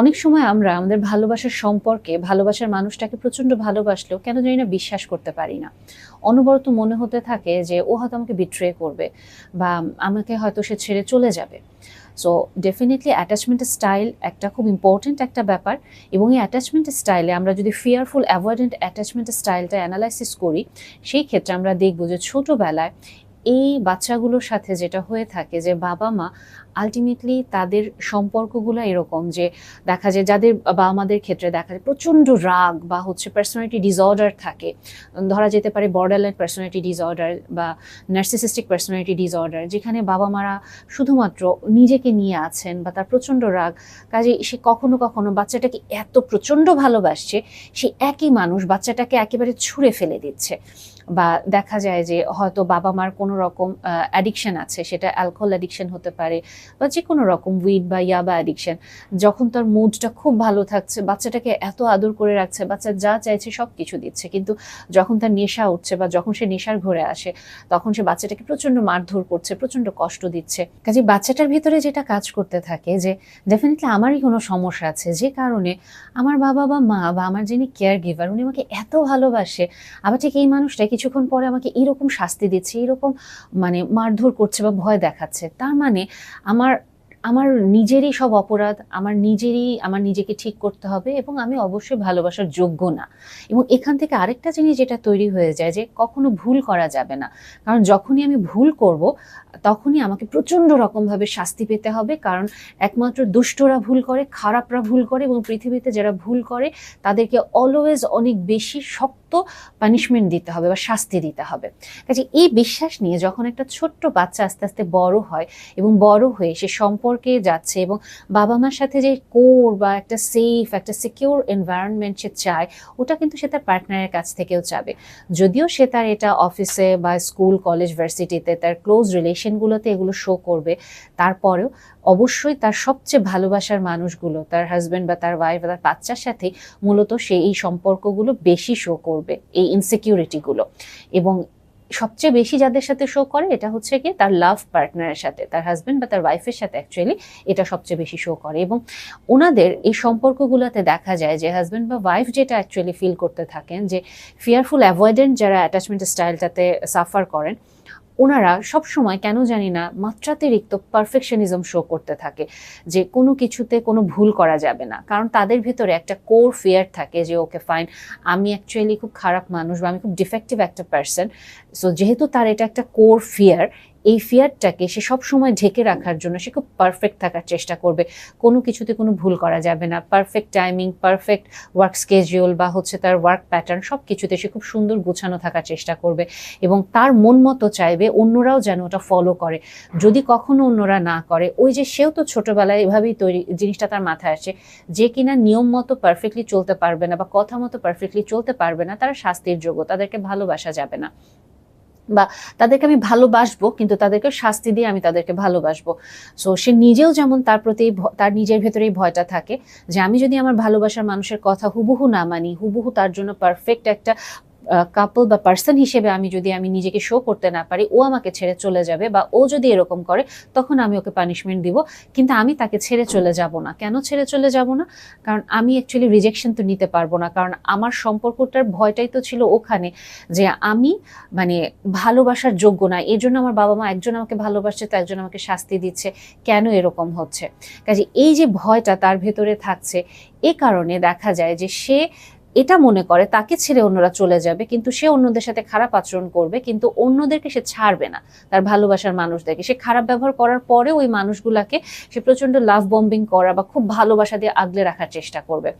অনেক সময় আমরা আমাদের ভালোবাসার সম্পর্কে, ভালোবাসার মানুষটাকে প্রচণ্ড ভালোবাসলেও কেন জানি না বিশ্বাস করতে পারি না। অনবরত মনে হতে থাকে যে, ও হয়তো আমাকে বিট্রে করবে বা আমাকে হয়তো সে ছেড়ে চলে যাবে। সো ডেফিনেটলি অ্যাটাচমেন্ট স্টাইল একটা খুব ইম্পর্টেন্ট একটা ব্যাপার এবং এই অ্যাটাচমেন্ট স্টাইলে আমরা যদি ফিয়ারফুল অ্যাভয়েডেন্ট অ্যাটাচমেন্ট স্টাইলটা অ্যানালাইসিস করি, সেই ক্ষেত্রে আমরা দেখব যে ছোটোবেলায় এই বাচ্চাগুলোর সাথে যেটা হয়ে থাকে যে বাবা মা আলটিমেটলি তাদের সম্পর্কগুলো এরকম যে দেখা যায় যাদের বাবা মাদের ক্ষেত্রে দেখা যায় প্রচণ্ড রাগ বা হচ্ছে পার্সোনালিটি ডিসঅর্ডার থাকে। ধরা যেতে পারে বর্ডারলাইন পার্সোনালিটি ডিসঅর্ডার বা নার্সিসিস্টিক পার্সোনালিটি ডিসঅর্ডার যেখানে বাবা মারা শুধুমাত্র নিজেকে নিয়ে আছেন বা তার প্রচণ্ড রাগ। কাজে সে কখনো কখনো বাচ্চাটাকে এত প্রচণ্ড ভালোবাসছে, সে একই মানুষ বাচ্চাটাকে একেবারে ছুঁড়ে ফেলে দিচ্ছে। বা দেখা যায় যে হয়তো বাবা মার কোনো রকম অ্যাডিকশন আছে, সেটা অ্যালকোহল অ্যাডিকশন হতে পারে বা যে কোনো রকম উইড বা ইয়াবা অ্যাডিকশন যখন তার মুডটা খুব ভালো থাকছে, বাচ্চাটাকে এত আদর করে রাখছে, বাচ্চা যা চাইছে সব কিছু দিচ্ছে, কিন্তু যখন তার নেশা উঠছে বা যখন সে নেশার ঘরে আসে, তখন সে বাচ্চাটাকে প্রচণ্ড মারধর করছে, প্রচণ্ড কষ্ট দিচ্ছে। কাজে বাচ্চাটার ভিতরে যেটা কাজ করতে থাকে যে ডেফিনেটলি আমারই কোনো সমস্যা আছে, যে কারণে আমার বাবা বা মা বা আমার যিনি কেয়ার গিভার উনি আমাকে এত ভালোবাসে, আবার ঠিক এই মানুষটা কিছুক্ষণ পরে আমাকে এরকম শাস্তি দিচ্ছে, এরকম মানে মারধর করছে বা ভয় দেখাচ্ছে। তার মানে আমার আমার নিজেরই সব অপরাধ, আমার নিজেরই, আমার নিজেকে ঠিক করতে হবে এবং আমি অবশ্যই ভালোবাসার যোগ্য না। এবং এখান থেকে আরেকটা জিনিস যেটা তৈরি হয়ে যায় যে কখনো ভুল করা যাবে না। কারণ যখনই আমি ভুল করব, তখনই আমাকে প্রচণ্ড রকমভাবে শাস্তি পেতে হবে। কারণ একমাত্র দুষ্টরা ভুল করে, খারাপরা ভুল করে এবং পৃথিবীতে যারা ভুল করে, তাদেরকে অলওয়েজ অনেক বেশি শক্ত পানিশমেন্ট দিতে হবে বা শাস্তি দিতে হবে। কাজে এই বিশ্বাস নিয়ে যখন একটা ছোট্ট বাচ্চা আস্তে আস্তে বড় হয় এবং বড় হয়ে সে সম্পর্কে যাচ্ছে এবং বাবা মার সাথে যে কোর বা একটা সেফ একটা সিকিউর এনভায়রনমেন্ট সে চায়, ওটা কিন্তু সে তার পার্টনারের কাছ থেকেও চাবে। যদিও সে তার এটা অফিসে বা স্কুল কলেজ ভার্সিটিতে তার ক্লোজ রিলেশনগুলোতে এগুলো শো করবে, তারপরেও অবশ্যই তার সবচেয়ে ভালোবাসার মানুষগুলো, তার হাজব্যান্ড বা তার ওয়াইফ বা তার বাচ্চার সাথে মূলত সে এই সম্পর্কগুলো বেশি শো করবে। এই ইনসিকিউরিটিগুলো এবং সবচেয়ে বেশি যাদের সাথে শো করে এটা হচ্ছে কি তার লাভ পার্টনারের সাথে, তার হাজব্যান্ড বা তার ওয়াইফের সাথে অ্যাকচুয়ালি এটা সবচেয়ে বেশি শো করে। এবং ওনাদের এই সম্পর্কগুলোতে দেখা যায় যে হাজব্যান্ড বা ওয়াইফ যেটা অ্যাকচুয়ালি ফিল করতে থাকেন যে ফিয়ারফুল অ্যাভয়েডেন্ট যারা অ্যাটাচমেন্ট স্টাইলটাতে সাফার করেন ওনারা সব সময় কেন জানি না মাত্রাতিরিক্ত পারফেকশনিজম শো করতে থাকে, যে কোনো কিছুতে কোনো ভুল করা যাবে না। কারণ তাদের ভিতরে একটা কোর ফিয়ার থাকে যে, ওকে ফাইন আমি অ্যাকচুয়ালি খুব খারাপ মানুষ বা আমি খুব ডিফেক্টিভ একটা পার্সন সো যেহেতু তার এটা একটা কোর ফিয়ার এই ফিয়ারটাকে সে সব সময় ঢেকে রাখার জন্য সে খুব পারফেক্ট থাকার চেষ্টা করবে। কোনো কিছুতে কোনো ভুল করা যাবে না। Perfect timing perfect work schedule বা হচ্ছে তার ওয়ার্ক প্যাটার্ন সব কিছুতে সে খুব সুন্দর গোছানো থাকার চেষ্টা করবে এবং তার মন মতো চাইবে অন্যরাও যেন ওটা ফলো করে। যদি কখনো অন্যরা না করে, ওই যে সেও তো ছোটবেলায় এভাবেই তৈরি, জিনিসটা তার মাথায় আসে, যে কিনা নিয়ম মতো পারফেক্টলি চলতে পারবে না বা কথা মতো পারফেক্টলি চলতে পারবে না, তারা শাস্তির যোগ্য, তাদেরকে ভালোবাসা যাবে না। বা তাদেরকে আমি ভালোবাসবো, কিন্তু তাদেরকে শাস্তি দিয়ে আমি তাদেরকে ভালোবাসবো। সো সে নিজেও যেমন তার প্রতি তার নিজের ভেতরেই ভয়টা থাকে যে, আমি যদি আমার ভালোবাসার মানুষের কথা হুবহু না মানি, হুবহু তার জন্য পারফেক্ট একটা কাপল বা পার্সন হিসেবে আমি যদি আমি নিজেকে শো করতে না পারি, ও আমাকে ছেড়ে চলে যাবে বা ও যদি এরকম করে, তখন আমি ওকে পানিশমেন্ট দিব। কিন্তু আমি তাকে ছেড়ে চলে যাব না। কেন ছেড়ে চলে যাব না? কারণ আমি অ্যাকচুয়ালি রিজেকশন তো নিতে পারব না। কারণ আমার সম্পর্কটার ভয়টাই তো ছিল ওখানে যে আমি মানে ভালোবাসার যোগ্য না। এই জন্য আমার বাবা মা একজন আমাকে ভালোবাসছে, তো একজন আমাকে শাস্তি দিচ্ছে। কেন এরকম হচ্ছে? কাজে এই যে ভয়টা তার ভেতরে থাকছে, এ কারণে দেখা যায় যে সে এটা মনে করে তাকে ছেড়ে অন্যরা চলে যাবে, কিন্তু সে অন্যদের সাথে খারাপ আচরণ করবে, কিন্তু অন্যদেরকে সে ছাড়বে না। তার ভালোবাসার মানুষদেরকে। সে খারাপ ব্যবহার করার পরে ওই মানুষগুলাকে সে প্রচণ্ড লাভ বম্বিং করা বা খুব ভালোবাসা দিয়ে আগলে রাখার চেষ্টা করবে।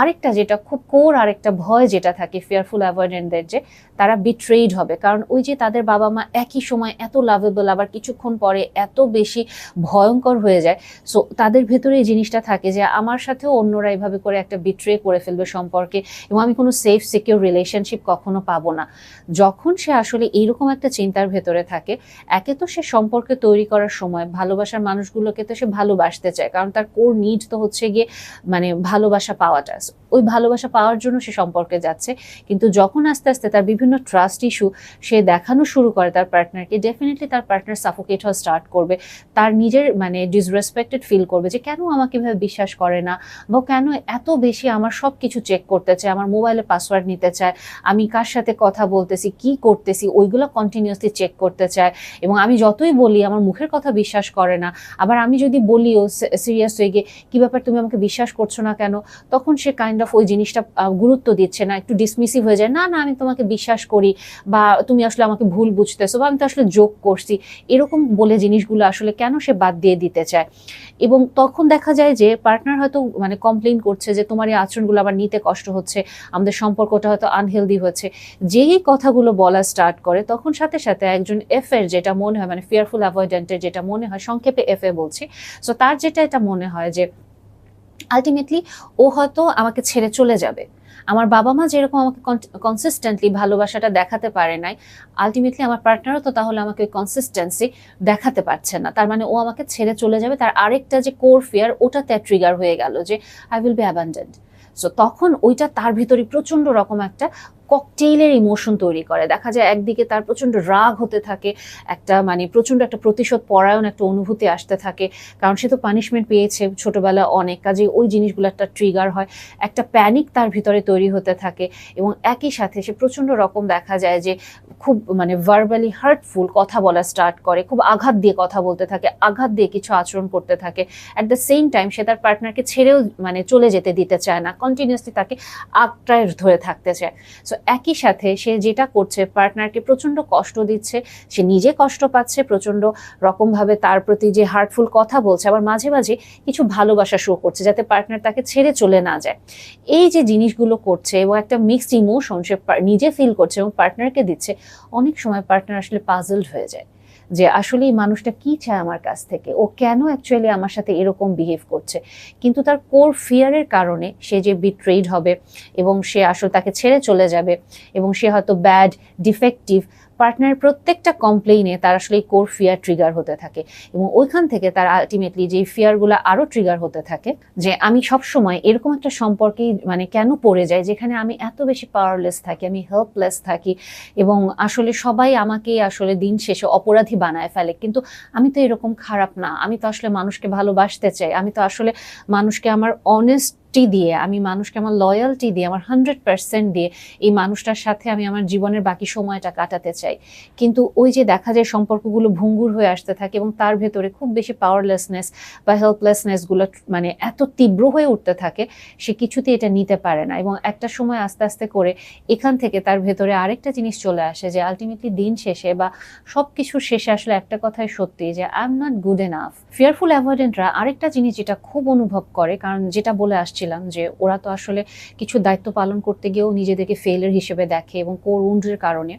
আরেকটা যেটা খুব কোর আরেকটা ভয় যেটা থাকে ফিয়ারফুল অ্যাভয়েডেন্টদের যে তারা বিট্রেইড হবে। কারণ ওই যে তাদের বাবা মা একই সময় এত লাভেবল আবার কিছুক্ষণ পরে এত বেশি ভয়ঙ্কর হয়ে যায়। সো তাদের ভেতরে এই জিনিসটা থাকে যে, আমার সাথেও অন্যরা এভাবে করে একটা বিট্রে করে ফেলবে সম্পর্কে। এবং আমি কোনো সেফ সিকিউর রিলেশনশিপ কখনো পাবো না। যখন সে আসলে এইরকম একটা চিন্তার ভেতরে থাকে, একে তো সে সম্পর্কে তৈরি করার সময়, ভালোবাসার মানুষগুলোকে তো সে ভালোবাসতে চায়, কারণ তার কোর নিড তো হচ্ছে গিয়ে মানে ভালোবাসা পাওয়াটা। ওই ভালোবাসা পাওয়ার জন্য সে সম্পর্কে যাচ্ছে, কিন্তু যখন আস্তে আস্তে তার বিভিন্ন ট্রাস্ট ইস্যু সে দেখানো শুরু করে তার পার্টনারকে ডেফিনেটলি তার পার্টনার সাফোকেট হওয়া স্টার্ট করবে। তার নিজের মানে ডিসরেসপেক্টেড ফিল করবে যে, কেন আমাকে এভাবে বিশ্বাস করে না? বা কেন এত বেশি আমার সব কিছু চেক করতে চায়, আমার মোবাইলের পাসওয়ার্ড নিতে চায়, আমি কার সাথে কথা বলতেছি, কি করতেছি, ওইগুলো কন্টিনিউসলি চেক করতে চায় এবং আমি যতই বলি আমার মুখের কথা বিশ্বাস করে না। আবার আমি যদি বলিও সিরিয়াস হয়ে গিয়ে, কী ব্যাপার তুমি আমাকে বিশ্বাস করছ না কেন? তখন সে কাইন্ড অফ ওই জিনিসটা গুরুত্ব দিচ্ছে না, একটু ডিসমিসিভ হয়ে যায়, না না, আমি তোমাকে বিশ্বাস করি বা তুমি আসলে আমাকে ভুল বুঝতেছো বা আমি তো আসলে যোগ করছি। এরকম বলে জিনিসগুলো আসলে কেন সে বাদ দিয়ে দিতে চায়? এবং তখন দেখা যায় যে পার্টনার হয়তো মানে কমপ্লেন করছে যে তোমার এই আচরণগুলো আবার নিতে কষ্ট হচ্ছে। আমাদের সম্পর্কটা হয়তো আনহেলদি হচ্ছে। যেই কথাগুলো বলা স্টার্ট করে, তখন সাথে সাথে একজন এফ এর যেটা মনে হয় মানে ফিয়ারফুল অ্যাভয়েডেন্টের যেটা মনে হয়, সংক্ষেপে এফ এ বলছি। সো তার যেটা এটা মনে হয় যে আলটিমেটলি ও হয়তো আমাকে ছেড়ে চলে যাবে। আমার বাবা মা যেরকম আমাকে কনসিস্টেন্টলি ভালোবাসাটা দেখাতে পারে নাই আলটিমেটলি আমার পার্টনারও তো তাহলে আমাকে ওই কনসিস্টেন্সি দেখাতে পারছে না। তার মানে ও আমাকে ছেড়ে চলে যাবে। তার আরেকটা যে কোর ফিয়ার ওটাতে ট্রিগার হয়ে গেল যে I will be abandoned so তখন ওইটা তার ভিতরে প্রচণ্ড রকম একটা ককটেইলের ইমোশন তৈরি করে। দেখা যায় একদিকে তার প্রচণ্ড রাগ হতে থাকে, একটা মানে প্রচণ্ড একটা প্রতিশোধ পরায়ণ একটা অনুভূতি আসতে থাকে, কারণ সে তো পানিশমেন্ট পেয়েছে। ছোটবেলা অনেক কাজে ওই জিনিসগুলো একটা ট্রিগার হয়, একটা প্যানিক তার ভিতরে তৈরি হতে থাকে এবং একই সাথে সে প্রচণ্ড রকম দেখা যায় যে খুব মানে ভার্বালি হার্টফুল কথা বলা স্টার্ট করে, খুব আঘাত দিয়ে কথা বলতে থাকে, আঘাত দিয়ে কিছু আচরণ করতে থাকে। অ্যাট দ্য সেম টাইম সে তার পার্টনারকে ছেড়েও মানে চলে যেতে দিতে চায় না কন্টিনিউসলি তাকে আঁকটায় ধরে থাকতে চায়। সো একই সাথে সে যেটা করছে পার্টনারকে প্রচণ্ড কষ্ট দিচ্ছে, সে নিজে কষ্ট পাচ্ছে, প্রচণ্ড রকমভাবে তার প্রতি যে হার্টফুল কথা বলছে, আবার মাঝে মাঝে কিছু ভালোবাসা শো করছে, যাতে পার্টনার তাকে ছেড়ে চলে না যায়। এই যে জিনিসগুলো করছে এবং একটা মিক্সড ইমোশন সে নিজে ফিল করছে এবং পার্টনারকে দিচ্ছে, অনেক সময় পার্টনার আসলে পাজলড হয়ে যায়। যে আসলে এই মানুষটা কি চায় আমার কাছ থেকে? ও কেন অ্যাকচুয়ালি আমার সাথে এরকম বিহেভ করছে? কিন্তু তার কোর ফিয়ারের কারণে সে যে বিট্রেড হবে এবং সে আসলে তাকে ছেড়ে চলে যাবে এবং সে হয়তো ব্যাড ডিফেক্টিভ পার্টনার প্রত্যেকটা কমপ্লেইনে তার আসলে এই কোর ফিয়ার ট্রিগার হতে থাকে। এবং ওইখান থেকে তার আলটিমেটলি যে ফিয়ারগুলো আরও ট্রিগার হতে থাকে, যে আমি সব সময় এরকম একটা সম্পর্কেই মানে কেন পড়ে যাই, যেখানে আমি এত বেশি পাওয়ারলেস থাকি, আমি হেল্পলেস থাকি এবং আসলে সবাই আমাকে আসলে দিন শেষে অপরাধী বানায় ফেলে। কিন্তু আমি তো এরকম খারাপ না, আমি তো আসলে মানুষকে ভালোবাসতে চাই, আমি তো আসলে মানুষকে আমার অনেস্ট টি দিয়ে, আমি মানুষকে আমার লয়্যালটি দিয়ে, আমার হান্ড্রেড পার্সেন্ট দিয়ে এই মানুষটার সাথে আমি আমার জীবনের বাকি সময়টা কাটাতে চাই। কিন্তু ওই যে দেখা যায় সম্পর্কগুলো ভঙ্গুর হয়ে আসতে থাকে এবং তার ভেতরে খুব বেশি পাওয়ারলেসনেস বা হেল্পলেসনেসগুলো মানে এত তীব্র হয়ে উঠতে থাকে, সে কিছুতে এটা নিতে পারে না এবং একটা সময় আস্তে আস্তে করে এখান থেকে তার ভেতরে আরেকটা জিনিস চলে আসে যে আলটিমেটলি দিন শেষে বা সব কিছুর শেষে আসলে একটা কথাই সত্যি যে I am not good enough fearful অ্যাভয়েডেন্টরা আরেকটা জিনিস যেটা খুব অনুভব করে, কারণ যেটা বলে আসছে বলছিলাম যে ওরা তো আসলে কিছু দায়িত্ব পালন করতে গিয়েও নিজেদেরকে ফেলের হিসেবে দেখে এবং কোর উন্ডের কারণে।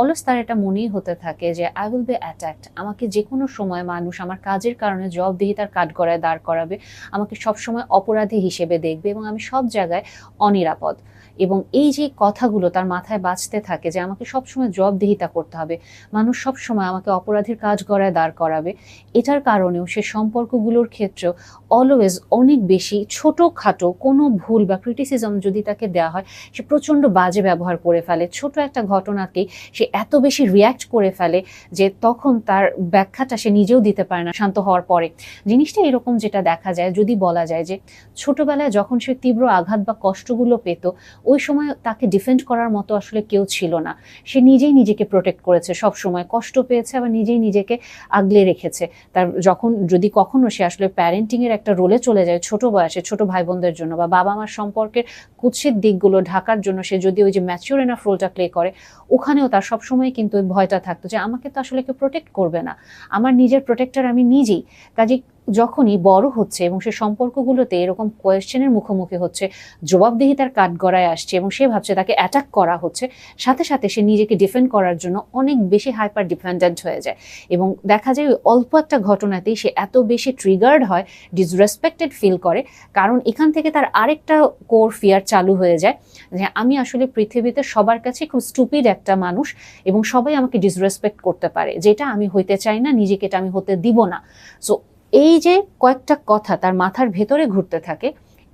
অলস তার এটা মনেই হতে থাকে যে আই উইল বি অ্যাট্যাক্ট আমাকে যে কোনো সময় মানুষ আমার কাজের কারণে জবাবদিহিতার কাঠগড়ায় দাঁড় করাবে, আমাকে সবসময় অপরাধী হিসেবে দেখবে এবং আমি সব জায়গায় অনিরাপদ। এবং এই যে কথাগুলো তার মাথায় বাঁচতে থাকে যে, আমাকে সবসময় জবাবদিহিতা করতে হবে, মানুষ সবসময় আমাকে অপরাধীর কাজ গড়ায় দাঁড় করাবে, এটার কারণেও সে সম্পর্কগুলোর ক্ষেত্রেও অলওয়েজ অনেক বেশি ছোটোখাটো কোনো ভুল বা ক্রিটিসিজম যদি তাকে দেওয়া হয়, সে প্রচণ্ড বাজে ব্যবহার করে ফেলে। ছোট একটা ঘটনাকেই সে এত বেশি রিয়্যাক্ট করে ফেলে যে তখন তার ব্যাখ্যাটা সে নিজেও দিতে পারে না, শান্ত হওয়ার পরে। জিনিসটা এরকম যেটা দেখা যায়, যদি বলা যায় যে ছোটবেলায় যখন সে তীব্র আঘাত বা কষ্টগুলো পেত, ওই সময় তাকে ডিফেন্ড করার মতো আসলে কেউ ছিল না। সে নিজেই নিজেকে প্রোটেক্ট করেছে সব সময় কষ্ট পেয়েছে, আবার নিজেই নিজেকে আগলে রেখেছে। তার যখন, যদি কখনো সে আসলে প্যারেন্টিংয়ের একটা রোলে চলে যায়, ছোট বয়সে, ছোট ভাই বোনদের জন্য বা বাবা মার সম্পর্কের কুৎসিত দিকগুলো ঢাকার জন্য সে যদি ওই যে ম্যাচিওর এনাফ রোলটা প্লে করে, ওখানেও তার সবসময় কিন্তু ভয়টা থাকতো যে আমাকে তো আসলে কেউ প্রোটেক্ট করবে না। আমার নিজের প্রোটেক্টার আমি নিজেই। কাজে যখনই বড় হচ্ছে এবং সে সম্পর্কগুলোতে এরকম কোয়েশ্চেনের মুখোমুখি হচ্ছে, জবাবদিহিতার কাঠগড়ায় আসছে এবং সে ভাবছে তাকে অ্যাটাক করা হচ্ছে, সাথে সাথে সে নিজেকে ডিফেন্ড করার জন্য অনেক বেশি হাইপার ডিপেন্ডেন্ট হয়ে যায় এবং দেখা যায় অল্প একটা ঘটনাতেই সে এত বেশি ট্রিগার্ড হয় ডিসরেসপেক্টেড ফিল করে, কারণ এখান থেকে তার আরেকটা কোর ফিয়ার চালু হয়ে যায় যে আমি আসলে পৃথিবীতে সবার কাছে খুব স্টুপিড একটা মানুষ এবং সবাই আমাকে ডিসরেসপেক্ট করতে পারে, যেটা আমি হইতে চাই না, নিজেকে এটা আমি হতে দিব না। সো এই যে কয়েকটা কথা তার মাথার ভেতরে ঘুরতে থাকে,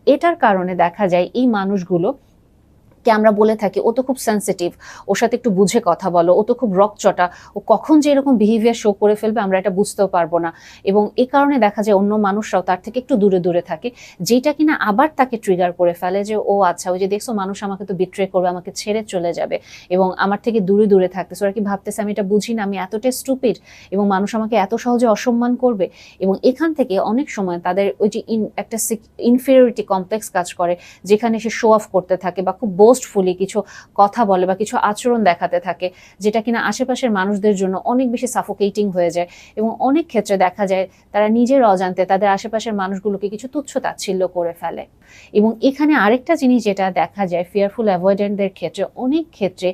এটার কারণে দেখা যায় এই মানুষগুলো কে আমরা বলে থাকি, ও তো খুব সেন্সিটিভ ওর সাথে একটু বুঝে কথা বলো, ও তো খুব রকচটা, ও কখন যে এরকম বিহেভিয়ার শো করে ফেলবে আমরা এটা বুঝতেও পারব না। এবং এই কারণে দেখা যায় অন্য মানুষরাও তার থেকে একটু দূরে দূরে থাকে, যেটা কিনা আবার তাকে ট্রিগার করে ফেলে যে, ও আচ্ছা ওই যে দেখছ মানুষ আমাকে তো বিট্রে করবে, আমাকে ছেড়ে চলে যাবে এবং আমার থেকে দূরে দূরে থাকতেছে, ওরা কি ভাবতেছে আমি এটা বুঝি না, আমি এতটাই স্টুপিড এবং মানুষ আমাকে এত সহজে অসম্মান করবে? এবং এখান থেকে অনেক সময় তাদের ওই যে একটা ইনফিরিয়রিটি কমপ্লেক্স কাজ করে, যেখানে সে শো অফ করতে থাকে বা খুব বোস্টফুলি কিছু কথা বলে বা কিছু আচরণ দেখাতে থাকে, যেটা কিনা আশেপাশের মানুষদের জন্য অনেক বেশি সাফোকেটিং হয়ে যায় এবং অনেক ক্ষেত্রে দেখা যায় তারা নিজের অজান্তে তাদের আশেপাশের মানুষগুলোকে কিছু তুচ্ছ তাচ্ছিল্য করে ফেলে। এবং এখানে আরেকটা জিনিস যেটা দেখা যায় ফিয়ারফুল অ্যাভয়েডেন্টদের ক্ষেত্রে অনেক ক্ষেত্রে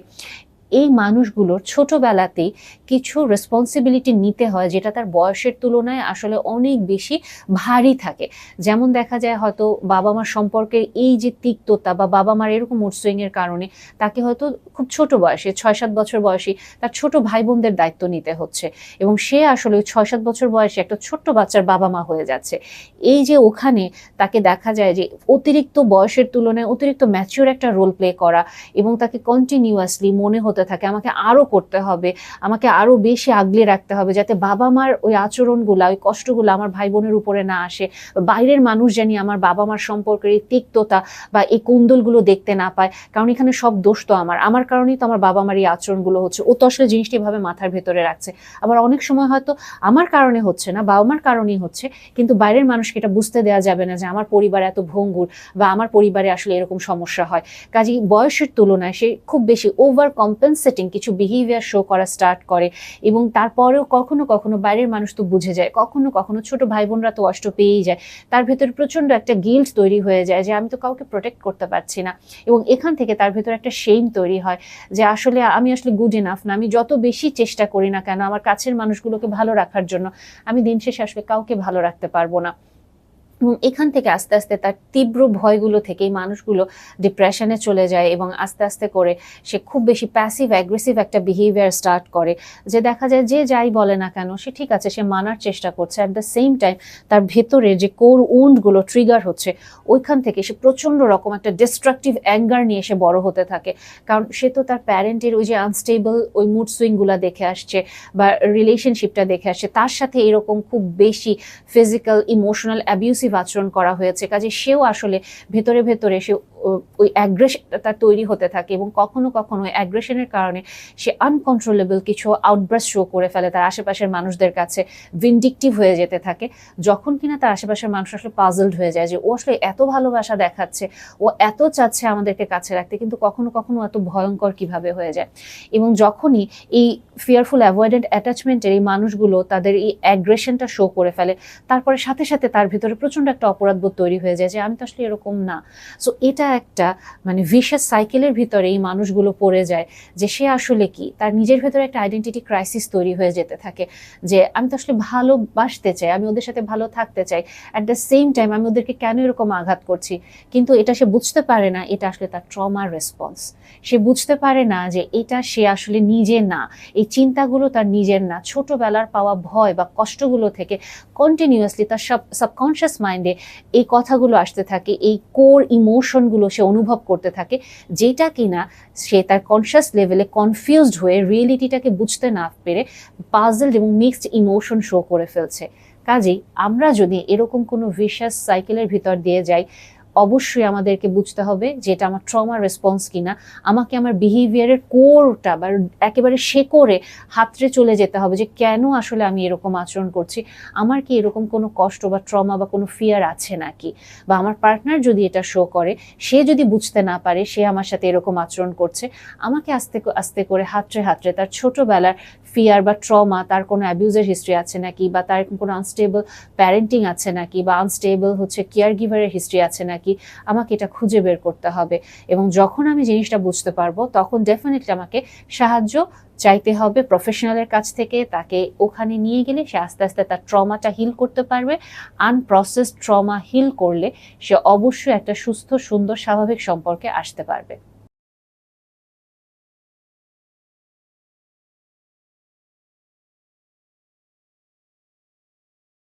এই মানুষগুলোর ছোটবেলাতেই কিছু রেসপন্সিবিলিটি নিতে হয় যেটা তার বয়সের তুলনায় আসলে অনেক বেশি ভারী থাকে। যেমন দেখা যায় হয়তো বাবা মার সম্পর্কের এই যে তিক্ততা বা বাবা মার এরকম মুড সুইংয়ের কারণে তাকে হয়তো খুব ছোট বয়সে ছয় সাত বছর বয়সী তার ছোট ভাই বোনদের দায়িত্ব নিতে হচ্ছে এবং সে আসলে ওই ছয় সাত বছর বয়সে একটা ছোট্ট বাচ্চার বাবা মা হয়ে যাচ্ছে। এই যে ওখানে তাকে দেখা যায় যে অতিরিক্ত বয়সের তুলনায় অতিরিক্ত ম্যাচিওর একটা রোল প্লে করা এবং তাকে কন্টিনিউয়াসলি মনে হতে থাকে, আমাকে আরও করতে হবে, আমাকে আরও বেশি আগলে রাখতে হবে যাতে বাবা মার ওই আচরণগুলো, ওই কষ্টগুলো আমার ভাই বোনের উপরে না আসে, বাইরের মানুষ জানি আমার বাবা মার সম্পর্কের এই তিক্ততা বা এই কুন্দলগুলো দেখতে না পায়। কারণ এখানে সব দোষ তো আমার আমার কারণেই তো আমার বাবা মার এই আচরণগুলো হচ্ছে। ও তো আসলে জিনিসটি এভাবে মাথার ভেতরে রাখছে। আবার অনেক সময় হয়তো আমার কারণে হচ্ছে না বাবা মার কারণেই হচ্ছে, কিন্তু বাইরের মানুষকে এটা বুঝতে দেওয়া যাবে না যে আমার পরিবার এত ভঙ্গুর বা আমার পরিবারে আসলে এরকম সমস্যা হয়। কাজেই বয়সের তুলনায় সে খুব বেশি ওভার কম্পেনসেটিং কিছু বিহেভিয়ার শো করা স্টার্ট করে এবং তারপরেও কখনো কখনো বাইরের মানুষ তো বুঝে যায়, কখনো কখনো ছোট ভাই বোনরা তো অষ্ট পেয়েই যায়। তার ভেতরে প্রচণ্ড একটা গিল্ট তৈরি হয়ে যায় যে আমি তো কাউকে প্রোটেক্ট করতে পারছি না এবং এখান থেকে তার ভেতরে একটা শেম তৈরি হয় যে আসলে আমি আসলে গুড এনাফ না, আমি যত বেশি চেষ্টা করি না কেন, আমার কাছের মানুষগুলোকে ভালো রাখার জন্য আমি দিন শেষে আসলে কাউকে ভালো রাখতে পারব না। এবং এখান থেকে আস্তে আস্তে তার তীব্র ভয়গুলো থেকে মানুষগুলো ডিপ্রেশনে চলে যায় এবং আস্তে আস্তে করে সে খুব বেশি প্যাসিভ অ্যাগ্রেসিভ একটা বিহেভিয়ার স্টার্ট করে। যে দেখা যায় যে যাই বলে না কেন, সে ঠিক আছে, সে মানার চেষ্টা করছে। অ্যাট দ্য সেম টাইম তার ভেতরে যে কোর উন্ডগুলো ট্রিগার হচ্ছে, ওইখান থেকে সে প্রচণ্ড রকম একটা ডিস্ট্রাকটিভ অ্যাঙ্গার নিয়ে সে বড় হতে থাকে। কারণ সে তো তার প্যারেন্টের ওই যে আনস্টেবল ওই মুড সুইংগুলো দেখে আসছে বা রিলেশনশিপটা দেখে আসছে, তার সাথে এরকম খুব বেশি ফিজিক্যাল ইমোশনাল অ্যাবিউসিভ আচরণ করা হয়েছে। কাজে সেও আসলে ভেতরে ভেতরে সে ওই অ্যাগ্রেশনটা তার হতে থাকে এবং কখনো কখনো ওই অ্যাগ্রেশনের কারণে সে আনকন্ট্রোলেবল কিছু আউটব্রাস শো করে ফেলে তার আশেপাশের মানুষদের কাছে ভিন্ডিকটিভ হয়ে যেতে থাকে। যখন কিনা তার আশেপাশের মানুষ আসলে পাজলড হয়ে যায় যে ও আসলে এত ভালোবাসা দেখাচ্ছে, ও এত চাচ্ছে আমাদেরকে কাছে রাখতে, কিন্তু কখনো কখনো এত ভয়ঙ্কর কীভাবে হয়ে যায়। এবং যখনই এই ফিয়ারফুল অ্যাভয়েডেন্ট অ্যাটাচমেন্টের এই মানুষগুলো তাদের এই অ্যাগ্রেশনটা শো করে ফেলে, তারপরে সাথে সাথে তার ভিতরে প্রচণ্ড একটা অপরাধবোধ তৈরি হয়ে যায় যে আমি তো আসলে এরকম না। সো এটা একটা মানে ভিশাস সাইকেলের ভিতরে এই মানুষগুলো পড়ে যায় যে সে আসলে কি? তার নিজের ভেতরে একটা আইডেন্টিটি ক্রাইসিস তৈরি হয়ে যেতে থাকে যে আমি তো আসলে ভালোবাসতে চাই, আমি ওদের সাথে ভালো থাকতে চাই। অ্যাট দ্য সেম টাইম আমি ওদেরকে কেন এরকম আঘাত করছি? কিন্তু এটা সে বুঝতে পারে না, এটা আসলে তার ট্রমার রেসপন্স সে বুঝতে পারে না যে এটা সে আসলে নিজে না। এই চিন্তাগুলো তার নিজের না। ছোটবেলার পাওয়া ভয় বা কষ্টগুলো থেকে কন্টিনিউয়াসলি তার সব সাবকনশিয়াস মাইন্ডে এই কথাগুলো আসতে থাকে, এই কোর ইমোশনগুলো সে অনুভব করতে থাকে, যেটা কিনা সে তার কনসিয়াস লেভেলে কনফিউজড হয়ে রিয়েলিটিটাকে বুঝতে না পেরে পাজলড এবং মিক্সড ইমোশন শো করে ফেলছে। কাজেই আমরা যদি এরকম কোনো ভিশাস সাইকেলের ভিতর দিয়ে যাই অবশ্যই আমাদেরকে বুঝতে হবে যে এটা আমার ট্রমা রেসপন্স কিনা। আমাকে আমার বিহেভিয়ারের কোরটা বা একেবারে শেকড়ে হাতড়ে চলে যেতে হবে যে কেন আসলে আমি এরকম আচরণ করছি। আমার কি এরকম কোনো কষ্ট বা ট্রমা বা কোনো ফিয়ার আছে নাকি? বা আমার পার্টনার যদি এটা শো করে, সে যদি বুঝতে না পারে সে আমার সাথে এরকম আচরণ করছে, আমাকে আস্তে আস্তে করে হাতড়ে হাতড়ে তার ছোটবেলার ফিয়ার বা ট্রমা তার কোনো অ্যাবিউজের হিস্ট্রি আছে নাকি বা তার কোনো আনস্টেবল প্যারেন্টিং আছে নাকি বা আনস্টেবল হচ্ছে কেয়ার গিভারের হিস্ট্রি আছে নাকি, আমাকে এটা খুঁজে বের করতে হবে। এবং যখন আমি জিনিসটা বুঝতে পারব, তখন ডেফিনেটলি আমাকে সাহায্য চাইতে হবে প্রফেশনালের কাছ থেকে। তাকে ওখানে নিয়ে গেলে সে আস্তে আস্তে তার ট্রমাটা হিল করতে পারবে। আনপ্রসেসড ট্রমা হিল করলে সে অবশ্যই একটা সুস্থ, সুন্দর, স্বাভাবিক সম্পর্কে আসতে পারবে।